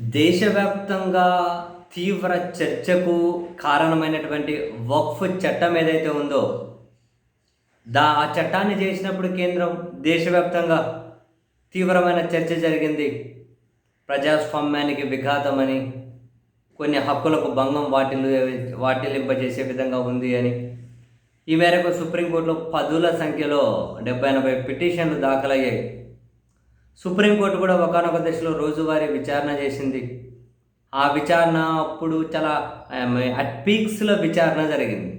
దేశవ్యాప్తంగా తీవ్ర చర్చకు కారణమైనటువంటి వక్ఫ్ చట్టం ఏదైతే ఉందో దా ఆ చట్టాన్ని చేసినప్పుడు కేంద్రం దేశవ్యాప్తంగా తీవ్రమైన చర్చ జరిగింది. ప్రజాస్వామ్యానికి విఘాతమని కొన్ని హక్కులకు భంగం వాటిల్లు వాటిల్లింపజేసే విధంగా ఉంది అని. ఈ మేరకు సుప్రీంకోర్టులో పదుల సంఖ్యలో డెబ్బై ఎనభై పిటిషన్లు దాఖలయ్యాయి. సుప్రీంకోర్టు కూడా ఒకనొక దశలో రోజువారీ విచారణ చేసింది. ఆ విచారణ అప్పుడు చాలా అట్ పీక్స్లో విచారణ జరిగింది.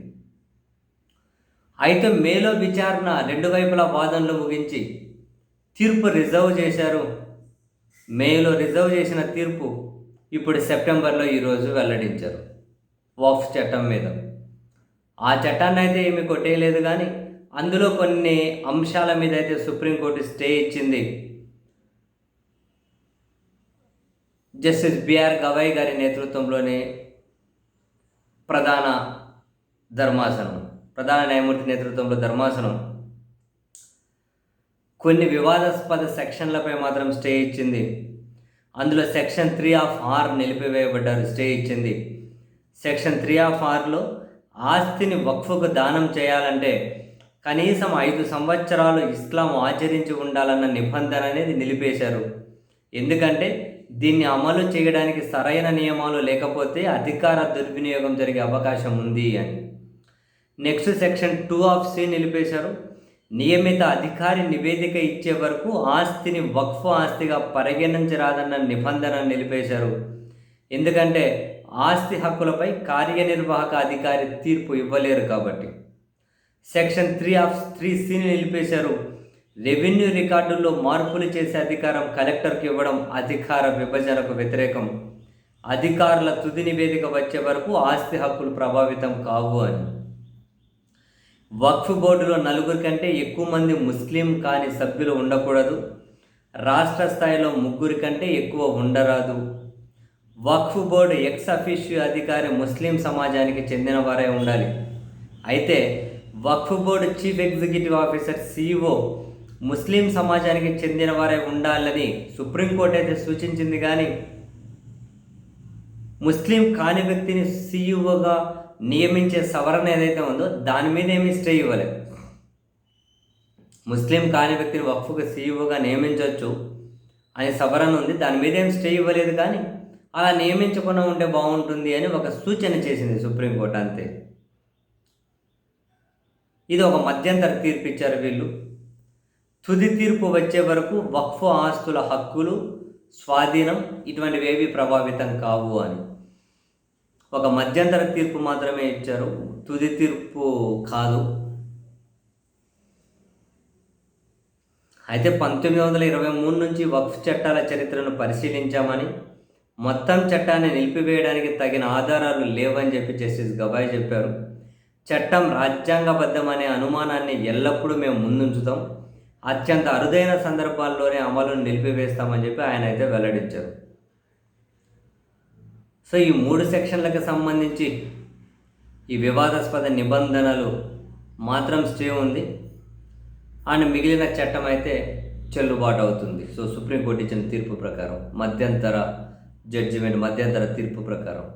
అయితే మేలో విచారణ రెండు వైపుల వాదనలు ముగించి తీర్పు రిజర్వ్ చేశారు. మేలో రిజర్వ్ చేసిన తీర్పు ఇప్పుడు సెప్టెంబర్లో ఈరోజు వెల్లడించారు. వాఫ్ చట్టం మీద. ఆ చట్టాన్ని అయితే ఏమి కొట్టేయలేదు కానీ అందులో కొన్ని అంశాల మీద అయితే సుప్రీంకోర్టు స్టే ఇచ్చింది. జస్టిస్ బిఆర్ గవాయ్ గారి నేతృత్వంలోని ప్రధాన ధర్మాసనం ప్రధాన న్యాయమూర్తి నేతృత్వంలో ధర్మాసనం. కొన్ని వివాదాస్పద సెక్షన్లపై మాత్రం స్టే ఇచ్చింది. అందులో సెక్షన్ త్రీ ఆఫ్ ఆర్ నిలిపివేయబడ్డారు స్టే ఇచ్చింది. సెక్షన్ త్రీ ఆఫ్ ఆర్లో ఆస్తిని వక్ఫుకు దానం చేయాలంటే కనీసం ఐదు సంవత్సరాలు ఇస్లాం ఆచరించి ఉండాలన్న నిబంధన అనేది నిలిపేశారు. ఎందుకంటే దీన్ని అమలు చేయడానికి సరైన నియమాలు లేకపోతే అధికార దుర్వినియోగం జరిగే అవకాశం ఉంది అని. Next section two of C నిలిపేశారు. నియమిత అధికారి నివేదిక ఇచ్చే వరకు ఆస్తిని వక్ఫ్ ఆస్తిగా పరిగణించరాదన్న నిబంధన నిలిపేశారు. ఎందుకంటే ఆస్తి హక్కులపై కార్యనిర్వాహక అధికారి తీర్పు ఇవ్వలేరు కాబట్టి. సెక్షన్ త్రీ ఆఫ్ త్రీ సిని నిలిపేశారు. రెవెన్యూ రికార్డుల్లో మార్పులు చేసే అధికారం కలెక్టర్కి ఇవ్వడం అధికార విభజనకు వ్యతిరేకం. అధికారుల తుది నివేదిక వచ్చే వరకు ఆస్తి హక్కులు ప్రభావితం కావు అని. వక్ఫ్ బోర్డులో నలుగురి కంటే ఎక్కువ మంది ముస్లిం కాని సభ్యులు ఉండకూడదు. రాష్ట్ర స్థాయిలో ముగ్గురి కంటే ఎక్కువ ఉండరాదు. వక్ఫ్ బోర్డు ఎక్స్ అఫీషియో అధికారి ముస్లిం సమాజానికి చెందిన వారే ఉండాలి. అయితే Waqf board chief executive officer CEO ముస్లిం సమాజానికి చెందిన వారే ఉండాలని సుప్రీంకోర్టు అయితే సూచించింది కానీ ముస్లిం కాని వ్యక్తిని సీఈఓగా నియమించే సవరణ ఏదైతే ఉందో దాని మీద ఏమీ స్టే ఇవ్వలేదు ముస్లిం కాని వ్యక్తిని వక్ఫ్గా సీఈఓగా నియమించవచ్చు అనే సవరణ ఉంది దాని మీద ఏం స్టే ఇవ్వలేదు కానీ అలా నియమించకుండా ఉంటే బాగుంటుంది అని ఒక సూచన చేసింది సుప్రీంకోర్టు అంతే. ఇది ఒక మధ్యంతర తీర్పు ఇచ్చారు వీళ్ళు. తుది తీర్పు వచ్చే వరకు వక్ఫ్ ఆస్తుల హక్కులు స్వాధీనం ఇటువంటివి ఏవి ప్రభావితం కావు అని. ఒక మధ్యంతర తీర్పు మాత్రమే ఇచ్చారు. తుది తీర్పు కాదు. అయితే పంతొమ్మిది వందల ఇరవై మూడు నుంచి వక్ఫ్ చట్టాల చరిత్రను పరిశీలించామని మొత్తం చట్టాన్ని నిలిపివేయడానికి తగిన ఆధారాలు లేవని చెప్పి జస్టిస్ గవాయ్ చెప్పారు. చట్టం రాజ్యాంగబద్ధమనే అనుమానాన్ని ఎల్లప్పుడూ మేము ముందుంచుతాం. అత్యంత అరుదైన సందర్భాల్లోనే అమలును నిలిపివేస్తామని చెప్పి ఆయన అయితే వెల్లడించారు. సో ఈ మూడు సెక్షన్లకు సంబంధించి ఈ వివాదాస్పద నిబంధనలు మాత్రం స్టే ఉంది. అండ్ మిగిలిన చట్టం అయితే చెల్లుబాటు అవుతుంది. సో సుప్రీంకోర్టు ఇచ్చిన తీర్పు ప్రకారం మధ్యంతర జడ్జిమెంట్ మధ్యంతర తీర్పు ప్రకారం.